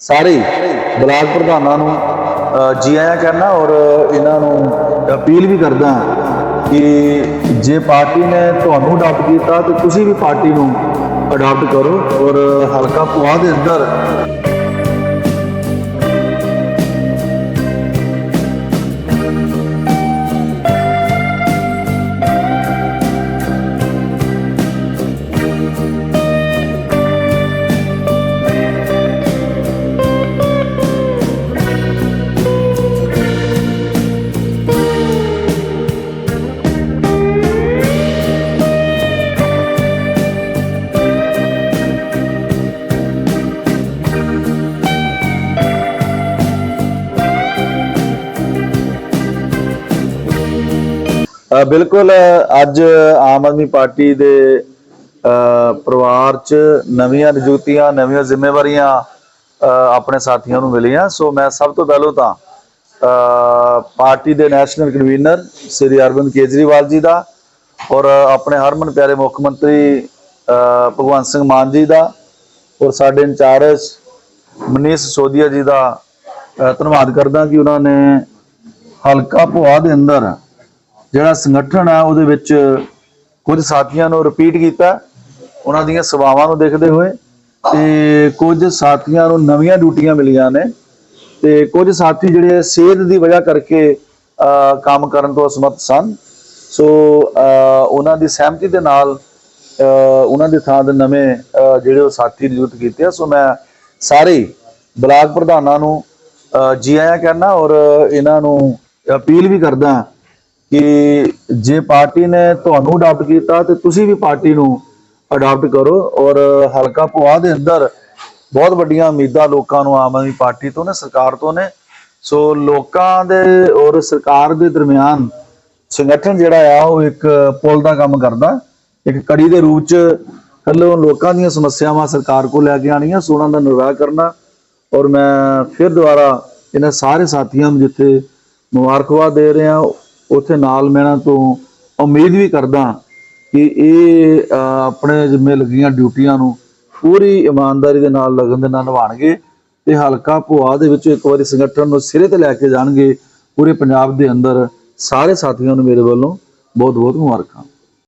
ਸਾਰੇ ਹੀ ਬਲਾਕ ਪ੍ਰਧਾਨਾਂ ਨੂੰ ਅ, ਜੀ ਆਇਆਂ ਕਰਨਾ ਔਰ ਇਹਨਾਂ ਨੂੰ ਅਪੀਲ ਵੀ ਕਰਦਾ ਕਿ ਜੇ ਪਾਰਟੀ ਨੇ ਤੁਹਾਨੂੰ ਅਡਾਪਟ ਕੀਤਾ ਤੇ ਤੁਸੀਂ ਵੀ ਪਾਰਟੀ ਨੂੰ ਅਡਾਪਟ ਕਰੋ ਔਰ ਹਲਕਾ ਪੁਆ ਦੇ ਅੰਦਰ। ਬਿਲਕੁਲ ਅੱਜ ਆਮ ਆਦਮੀ ਪਾਰਟੀ ਦੇ ਪਰਿਵਾਰ ਚ ਨਵੀਆਂ ਨਿਯੁਕਤੀਆਂ, ਨਵੀਆਂ ਜ਼ਿੰਮੇਵਾਰੀਆਂ ਆਪਣੇ ਸਾਥੀਆਂ ਨੂੰ ਮਿਲੀਆਂ। ਸੋ ਮੈਂ ਸਭ ਤੋਂ ਪਹਿਲਾਂ ਤਾਂ ਪਾਰਟੀ ਦੇ ਨੈਸ਼ਨਲ ਕਨਵੀਨਰ ਸ੍ਰੀ ਅਰਵਿੰਦ ਕੇਜਰੀਵਾਲ ਜੀ ਦਾ ਔਰ ਆਪਣੇ ਹਰਮਨ ਪਿਆਰੇ ਮੁੱਖ ਮੰਤਰੀ ਭਗਵੰਤ ਸਿੰਘ ਮਾਨ ਜੀ ਦਾ ਔਰ ਸਾਡੇ ਇੰਚਾਰਜ ਮਨੀਸ਼ ਸੋਦੀਆ ਜੀ ਦਾ ਧੰਨਵਾਦ ਕਰਦਾ ਕਿ ਉਹਨਾਂ ਨੇ ਹਲਕਾ ਭੁਆ ਦੇ ਅੰਦਰ ਜਿਹੜਾ ਸੰਗਠਨ ਆ, ਉਹਦੇ ਵਿੱਚ ਕੁਝ ਸਾਥੀਆਂ ਨੂੰ ਰਿਪੀਟ ਕੀਤਾ। ਉਹਨਾਂ ਦੀਆਂ ਸੇਵਾਵਾਂ ਨੂੰ ਦੇਖਦੇ ਹੋਏ ਤੇ ਕੁਝ ਸਾਥੀਆਂ ਨੂੰ ਨਵੀਆਂ ਡਿਊਟੀਆਂ ਮਿਲੀਆਂ ਨੇ ਤੇ ਕੁਝ ਸਾਥੀ ਜਿਹੜੇ ਸਿਹਤ ਦੀ ਵਜ੍ਹਾ ਕਰਕੇ ਕੰਮ ਕਰਨ ਤੋਂ ਅਸਮਰਥ ਸਨ। ਸੋ ਉਹਨਾਂ ਦੀ ਸਹਿਮਤੀ ਦੇ ਨਾਲ ਉਹਨਾਂ ਦੇ ਥਾਂ ਦੇ ਨਵੇਂ ਜਿਹੜੇ ਉਹ ਸਾਥੀ ਨਿਯੁਕਤ ਕੀਤੇ ਆ। ਸੋ ਮੈਂ ਸਾਰੇ ਬਲਾਕ ਪ੍ਰਧਾਨਾਂ ਨੂੰ ਜੀ ਆਇਆਂ ਕਰਨਾ ਔਰ ਇਹਨਾਂ ਨੂੰ ਅਪੀਲ ਵੀ ਕਰਦਾ ਕਿ ਜੇ ਪਾਰਟੀ ਨੇ ਤੁਹਾਨੂੰ ਅਡਾਪਟ ਕੀਤਾ ਤੇ ਤੁਸੀਂ ਵੀ ਪਾਰਟੀ ਨੂੰ ਅਡਾਪਟ ਕਰੋ ਔਰ ਹਲਕਾ ਪੁਆ ਦੇ ਅੰਦਰ ਬਹੁਤ ਵੱਡੀਆਂ ਉਮੀਦਾਂ ਲੋਕਾਂ ਨੂੰ ਆਮ ਆਦਮੀ ਪਾਰਟੀ ਤੋਂ ਨੇ, ਸਰਕਾਰ ਤੋਂ ਨੇ। ਸੋ ਲੋਕਾਂ ਦੇ ਔਰ ਸਰਕਾਰ ਦੇ ਦਰਮਿਆਨ ਸੰਗਠਨ ਜਿਹੜਾ ਆ, ਉਹ ਇੱਕ ਪੁਲ ਦਾ ਕੰਮ ਕਰਦਾ। ਇੱਕ ਕੜੀ ਦੇ ਰੂਪ ਚ ਹੱਲੋਂ ਲੋਕਾਂ ਦੀਆਂ ਸਮੱਸਿਆਵਾਂ ਸਰਕਾਰ ਕੋਲ ਲੈ ਕੇ ਆਣੀਆਂ ਸੋ ਉਹਨਾਂ ਦਾ ਨਿਰਵਾਹ ਕਰਨਾ। ਔਰ ਮੈਂ ਫਿਰ ਦੁਬਾਰਾ ਇਹਨਾਂ ਸਾਰੇ ਸਾਥੀਆਂ ਨੂੰ ਜਿੱਥੇ ਮੁਬਾਰਕਬਾਦ ਦੇ ਰਿਹਾ ਉੱਥੇ ਨਾਲ ਮੈਂ ਇਹਨਾਂ ਤੋਂ ਉਮੀਦ ਵੀ ਕਰਦਾ ਕਿ ਇਹ ਆਪਣੇ ਜਿੰਮੇ ਲੱਗੀਆਂ ਡਿਊਟੀਆਂ ਨੂੰ ਪੂਰੀ ਇਮਾਨਦਾਰੀ ਦੇ ਨਾਲ ਲਗਨ ਦੇ ਨਾਲ ਨਿਭਾਣਗੇ ਤੇ ਹਲਕਾ ਭੁਆ ਦੇ ਵਿੱਚ ਇੱਕ ਵਾਰੀ ਸੰਗਠਨ ਨੂੰ ਸਿਰੇ ਤੇ ਲੈ ਕੇ ਜਾਣਗੇ, ਪੂਰੇ ਪੰਜਾਬ ਦੇ ਅੰਦਰ ਸਾਰੇ ਸਾਥੀਆਂ ਨੂੰ ਮੇਰੇ ਵੱਲੋਂ ਬਹੁਤ ਬਹੁਤ ਮੁਬਾਰਕਾਂ।